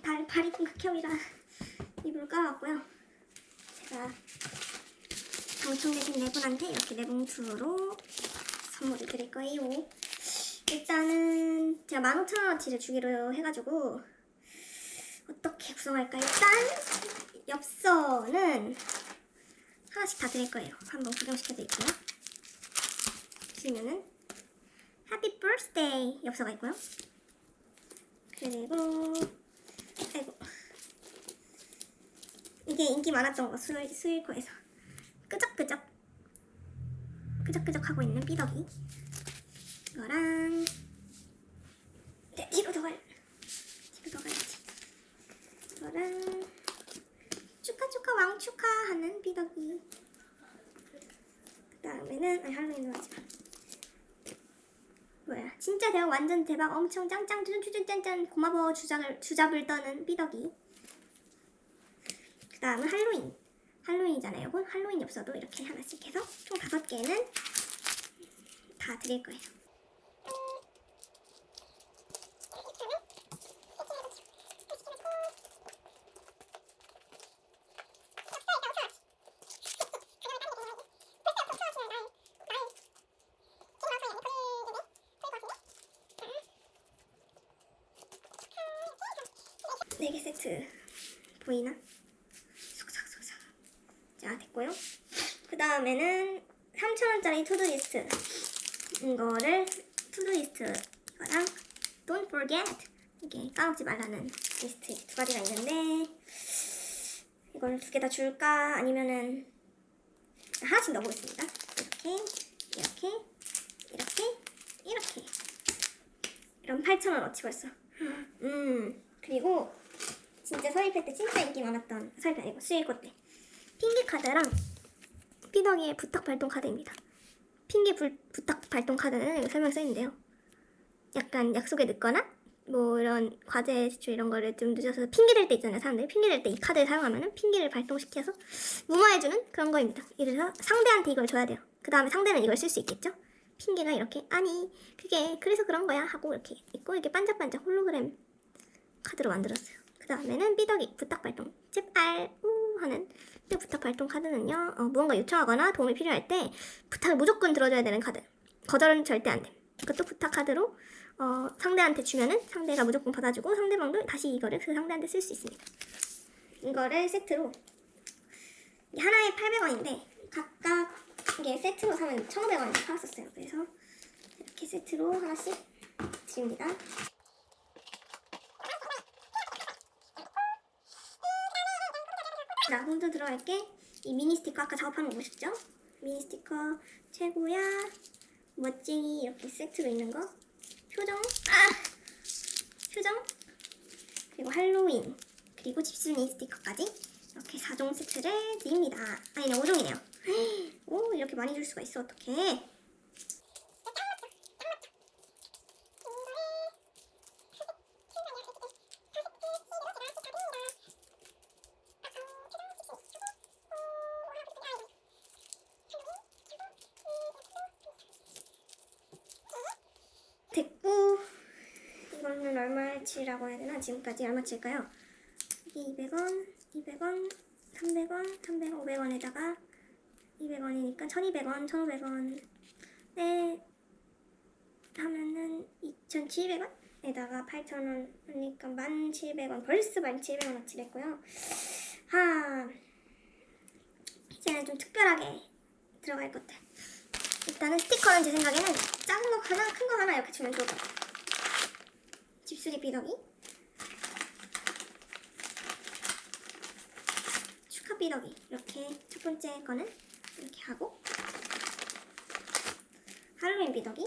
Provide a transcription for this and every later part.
발, 발이 좀 극혐이라 이불 깔아왔고요. 제가 당첨되신 네 분한테 이렇게 네 봉투로 선물을 드릴 거예요. 일단은 제가 15,000원어치를 주기로 해가지고 어떻게 구성할까요? 일단 엽서는 하나씩 다 드릴 거예요. 한번 구경시켜 드릴게요. 보시면은 Happy Birthday 엽서가 있고요. 그리고 아이고. 이게 인기 많았던 거 수, 수일코에서. 끄적끄적. 끄적끄적 하고 있는 삐덕이. 이거랑. 네, 뒤로 더 가야 뒤로 더 가야지. 이거랑. 축하 축하 왕 축하 하는 삐덕이. 그 다음에는 아니 마 뭐야 진짜 대박 완전 대박 엄청 짱짱 쭈쭈쭈 짠짠 고마워 주작을 주잡을 떠는 삐덕이. 그 다음은 할로윈. 할로윈이잖아요. 이건 할로윈 엽서도 이렇게 하나씩 해서 총 다섯 개는 다 드릴 거예요 네개 세트 보이나? 속삭속삭 자 됐고요. 그 다음에는 3,000원짜리 투두리스트. 이거를 투두리스트랑 Don't forget. 이게 까먹지 말라는 리스트 두 가지가 있는데 이걸 두 개 다 줄까? 아니면은 하나씩 넣어보겠습니다. 이렇게 이렇게 이렇게 이렇게. 이런 8,000원 어치 벌써 음 그리고 진짜 서입할 때 진짜 인기 많았던 서입 아니고 수일코 때 핑계 카드랑 삐덕이의 부탁 발동 카드입니다. 핑계 불, 부탁 발동 카드는 설명 써있는데요. 약간 약속에 늦거나 뭐 이런 과제 제출 이런 거를 좀 늦어서 핑계 댈 때 있잖아요 사람들이 핑계 댈 때 이 카드를 사용하면은 핑계를 발동시켜서 무마해주는 그런 거입니다. 이래서 상대한테 이걸 줘야 돼요. 그 다음에 상대는 이걸 쓸 수 있겠죠? 핑계가 이렇게 아니 그게 그래서 그런 거야 하고 이렇게 있고 이게 반짝반짝 홀로그램 카드로 만들었어요. 그 다음에는 삐덕이 부탁 발동 제발 우 하는 이 부탁 발동 카드는요 어, 무언가 요청하거나 도움이 필요할 때 부탁을 무조건 들어줘야 되는 카드 거절은 절대 안 돼. 그것도 부탁 카드로 어, 상대한테 주면은 상대가 무조건 받아주고 상대방도 다시 이거를 그 상대한테 쓸 수 있습니다. 이거를 세트로 하나에 800원인데 각각 이게 세트로 사면 1,500원에 팔았었어요. 그래서 이렇게 세트로 하나씩 드립니다. 자, 먼저 들어갈게. 이 미니 스티커 아까 작업하는 거 보셨죠? 미니 스티커 최고야. 멋쟁이 이렇게 세트로 있는 거. 표정. 아! 표정. 그리고 할로윈. 그리고 집순이 스티커까지 이렇게 4종 세트를 드립니다. 아니 네, 5종이네요. 오, 이렇게 많이 줄 수가 있어. 어떡해. 됐고 얼마치라고 해야 되나? 지금까지 얼마치일까요? 이게 200원, 200원, 300원, 300원, 500원에다가 200원이니까 1200원, 1500원 네 하면은 2700원 에다가 8000원이니까 1700원 벌써 1700원 어치 됐고요 하 이제는 좀 특별하게 들어갈 것들 일단은 스티커는 제 생각에는 작은 거 가장 큰거 하나 이렇게 주면 좋을 것 같아요. 집수리 비덕이 축하 비덕이 이렇게 첫 번째 거는 이렇게 하고 할로윈 비덕이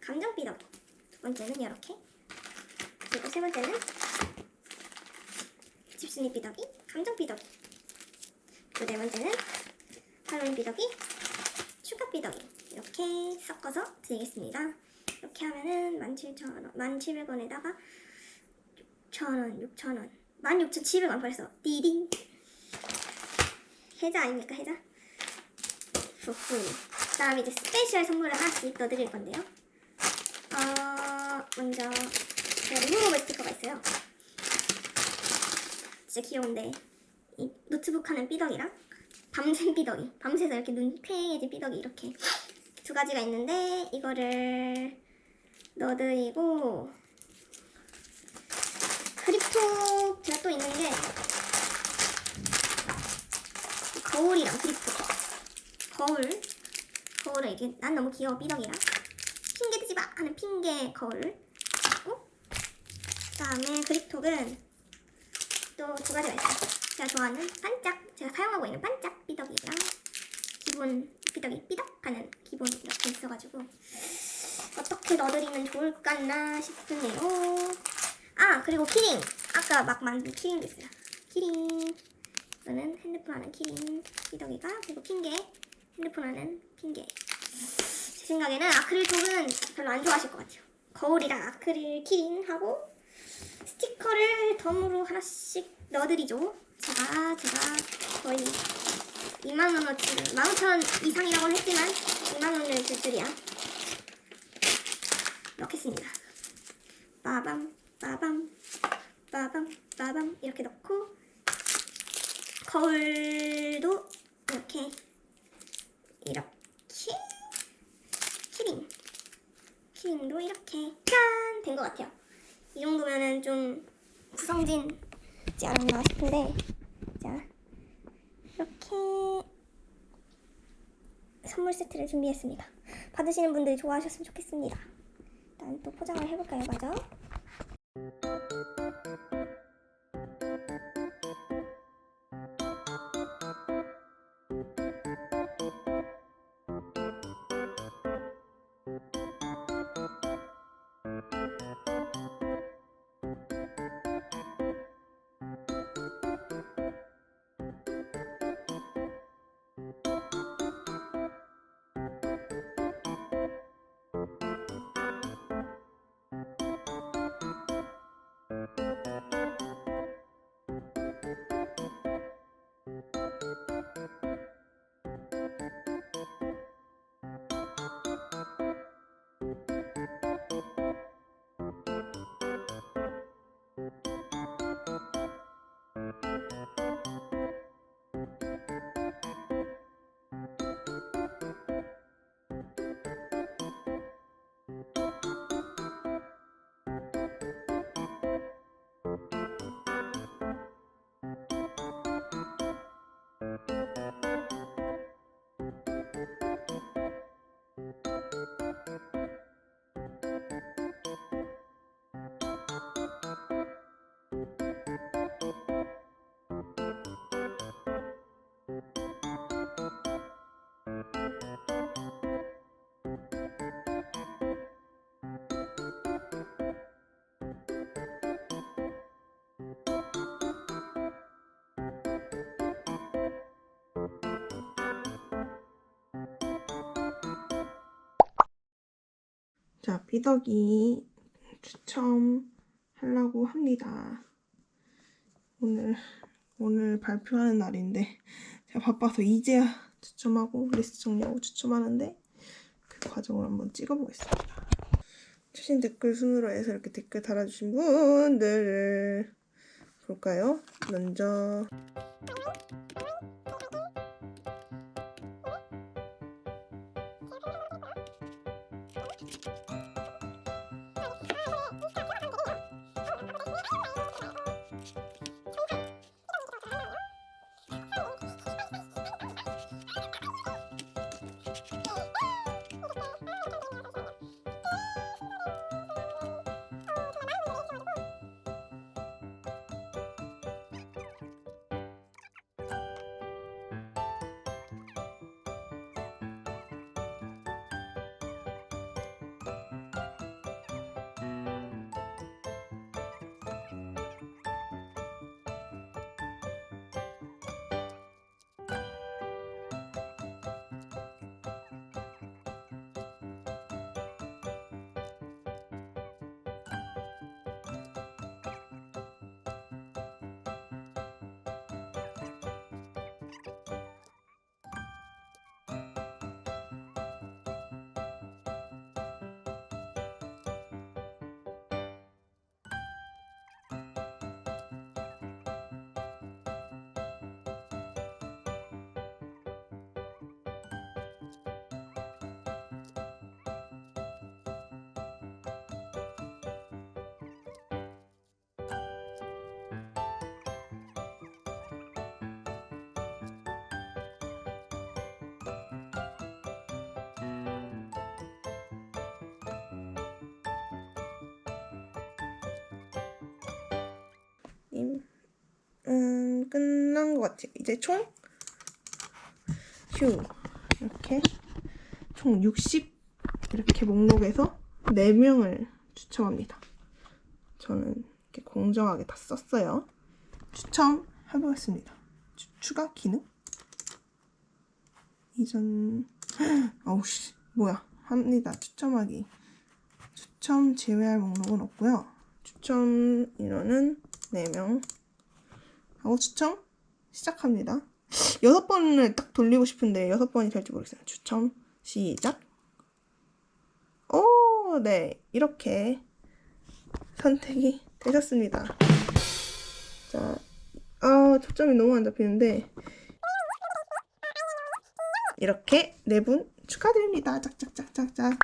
감정 비덕이 두 번째는 이렇게. 그리고 세 번째는 집순이 비덕이 감정 비덕이 그리고 네 번째는 할로윈 비덕이 추가 비덕이 이렇게 섞어서 드리겠습니다. 이렇게 하면은 17,000원, 1,700원에다가 6,000원, 6,000원, 16,700원 벌써 띠딩 해자 아닙니까 해자? 후후 다음 이제 스페셜 선물을 하나씩 더 드릴 건데요. 어, 먼저 제가 리무버블 스티커가 있어요. 진짜 귀여운데 이 노트북 하는 삐덕이랑 밤샘 삐덕이 밤새서 이렇게 눈 쾌해진 삐덕이 이렇게 두 가지가 있는데 이거를 넣어드리고 그립톡 제가 또 있는 게 거울이랑 그립톡 거울? 거울을 이게 난 너무 귀여워 삐덕이랑 핑계 대지 마! 하는 핑계 거울. 그다음에 그립톡은 또 두 가지가 있어요. 제가 좋아하는 반짝 제가 사용하고 있는 반짝 삐덕이랑 기본 삐덕이 삐덕하는 기본 이렇게 있어가지고 어떻게 넣어드리면 좋을까나 싶네요. 아 그리고 키링 아까 막 만든 키링도 있어요. 키링 이거는 핸드폰 하는 키링 삐덕이가 그리고 핑계 핸드폰 하는 핑계 제 생각에는 아크릴 톡은 별로 안 좋아하실 것 같아요. 거울이랑 아크릴 키링 하고 스티커를 덤으로 하나씩 넣어드리죠. 제가 제가 거의 2만 원어치 15,000원 이상이라고 했지만 2만 원을 줄 줄이야. 넣겠습니다. 빠밤 빠밤 빠밤 빠밤 이렇게 넣고 거울도 이렇게 이렇게 키링 키링도 이렇게 짠! 된 것 같아요. 이 정도면은 좀 구성진지 않았나 싶은데 자 이렇게 선물 세트를 준비했습니다. 받으시는 분들이 좋아하셨으면 좋겠습니다. 또 포장을 해볼까요, 마저? 자, 삐덕이 추첨하려고 합니다. 오늘, 오늘 발표하는 날인데, 제가 바빠서 이제야 추첨하고, 리스트 정리하고 추첨하는데, 그 과정을 한번 찍어보겠습니다. 최신 댓글 순으로 해서 이렇게 댓글 달아주신 분들을 볼까요? 먼저, 것 같아요. 이제 총 휴 이렇게 총 60 이렇게 목록에서 4명을 추첨합니다. 저는 이렇게 공정하게 다 썼어요. 추첨해보겠습니다. 추, 추가 기능? 이전 아우씨 뭐야 합니다. 추첨하기 추첨 제외할 목록은 없고요. 추첨 인원은 4명 하고 추첨 시작합니다. 여섯 번을 딱 돌리고 싶은데 여섯 번이 될지 모르겠어요. 추첨 시작. 오, 네 이렇게 선택이 되셨습니다. 자, 아 초점이 너무 안 잡히는데 이렇게 네 분 축하드립니다. 짝짝짝짝짝.